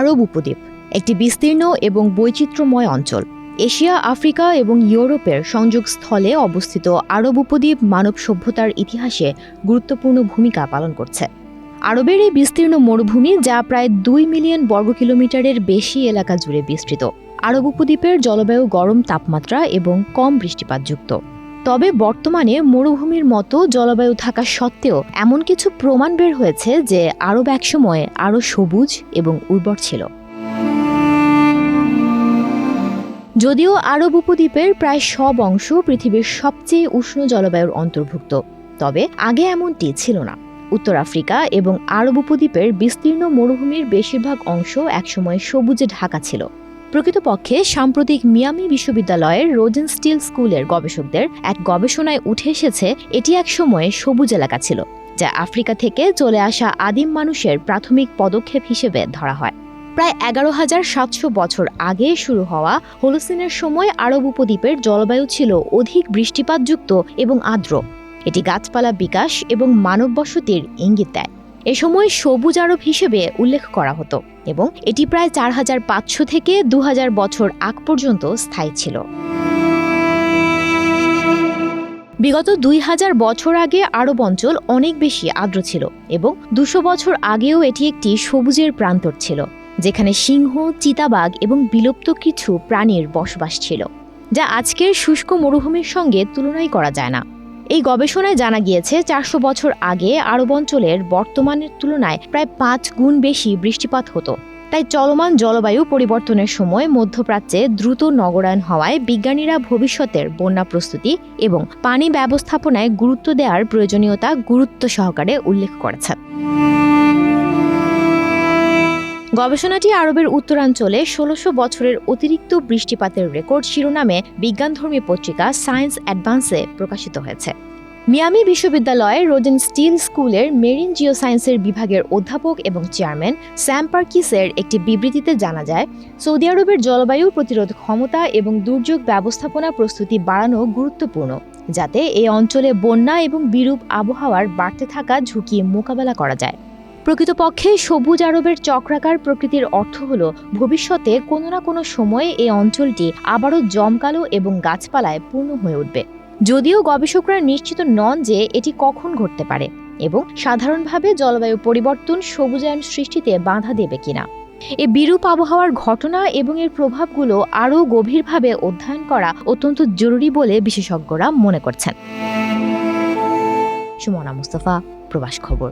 আরব উপদ্বীপ, একটি বিস্তীর্ণ এবং বৈচিত্র্যময় অঞ্চল। এশিয়া, আফ্রিকা এবং ইউরোপের সংযোগস্থলে অবস্থিত আরব উপদ্বীপ মানব সভ্যতার ইতিহাসে গুরুত্বপূর্ণ ভূমিকা পালন করছে। আরবের এই বিস্তীর্ণ মরুভূমি, যা প্রায় দুই মিলিয়ন বর্গ কিলোমিটারের বেশি এলাকা জুড়ে বিস্তৃত। আরব উপদ্বীপের জলবায়ু গরম তাপমাত্রা এবং কম বৃষ্টিপাতযুক্ত। তবে বর্তমানে মরুভূমির মতো জলবায়ু থাকা সত্ত্বেও এমন কিছু প্রমাণ বের হয়েছে যে আরব একসময় আরও সবুজ এবং উর্বর ছিল। যদিও আরব উপদ্বীপের প্রায় সব অংশ পৃথিবীর সবচেয়ে উষ্ণ জলবায়ুর অন্তর্ভুক্ত, তবে আগে এমনটি ছিল না। উত্তর আফ্রিকা এবং আরব উপদ্বীপের বিস্তীর্ণ মরুভূমির বেশিরভাগ অংশ একসময় সবুজে ঢাকা ছিল। প্রকৃতপক্ষে সাম্প্রতিক মিয়ামি বিশ্ববিদ্যালয়ের রোজেন স্টিল স্কুলের গবেষকদের এক গবেষণায় উঠে এসেছে, এটি এক সময়ে সবুজ এলাকা ছিল, যা আফ্রিকা থেকে চলে আসা আদিম মানুষের প্রাথমিক পদক্ষেপ হিসেবে ধরা হয়। প্রায় এগারো হাজার সাতশো বছর আগে শুরু হওয়া হোলোসিনের সময় আরব উপদ্বীপের জলবায়ু ছিল অধিক বৃষ্টিপাতযুক্ত এবং আর্দ্র। এটি গাছপালা বিকাশ এবং মানব বসতির ইঙ্গিত দেয়। এ সময় সবুজ আরব হিসেবে উল্লেখ করা হতো এবং এটি প্রায় চার হাজার পাঁচশো থেকে দু হাজার বছর আগ পর্যন্ত স্থায়ী ছিল। বিগত দুই হাজার বছর আগে আরব অঞ্চল অনেক বেশি আর্দ্র ছিল এবং দুশো বছর আগেও এটি একটি সবুজের প্রান্তর ছিল, যেখানে সিংহ, চিতাবাঘ এবং বিলুপ্ত কিছু প্রাণীর বসবাস ছিল, যা আজকের শুষ্ক মরুভূমির সঙ্গে তুলনাই করা যায় না। এই গবেষণায় জানা গিয়েছে, চারশো বছর আগে আরব অঞ্চলের বর্তমানের তুলনায় প্রায় পাঁচ গুণ বেশি বৃষ্টিপাত হতো। তাই চলমান জলবায়ু পরিবর্তনের সময় মধ্যপ্রাচ্যে দ্রুত নগরায়ন হওয়ায় বিজ্ঞানীরা ভবিষ্যতের বন্যা প্রস্তুতি এবং পানি ব্যবস্থাপনায় গুরুত্ব দেওয়ার প্রয়োজনীয়তা গুরুত্ব সহকারে উল্লেখ করেছেন। গবেষণাটি আরবের উত্তরাঞ্চলে ষোলোশো বছরের অতিরিক্ত বৃষ্টিপাতের রেকর্ড শিরোনামে বিজ্ঞানধর্মী পত্রিকা সায়েন্স অ্যাডভান্সে প্রকাশিত হয়েছে। মিয়ামি বিশ্ববিদ্যালয়ের রোজেন স্টিল স্কুলের মেরিন জিওসায়েন্সের বিভাগের অধ্যাপক এবং চেয়ারম্যান স্যাম পার্কিসের একটি বিবৃতিতে জানা যায়, সৌদি আরবের জলবায়ু প্রতিরোধ ক্ষমতা এবং দুর্যোগ ব্যবস্থাপনা প্রস্তুতি বাড়ানো গুরুত্বপূর্ণ, যাতে এই অঞ্চলে বন্যা এবং বিরূপ আবহাওয়ার বাড়তে থাকা ঝুঁকি মোকাবেলা করা যায়। প্রকৃতপক্ষে সবুজ আরবের চক্রাকার প্রকৃতির অর্থ হল ভবিষ্যতে কোনো না কোনো সময়ে এই অঞ্চলটি আবারও জমকালো এবং গাছপালায় পূর্ণ হয়ে উঠবে। যদিও গবেষকরা নিশ্চিত নন যে এটি কখন ঘটতে পারে এবং সাধারণভাবে জলবায়ু পরিবর্তন সবুজায়ন সৃষ্টিতে বাধা দেবে কিনা। এ বিরূপ আবহাওয়ার ঘটনা এবং এর প্রভাবগুলো আরও গভীরভাবে অধ্যয়ন করা অত্যন্ত জরুরি বলে বিশেষজ্ঞরা মনে করছেন। সুমনা মুস্তফা, প্রবাস খবর।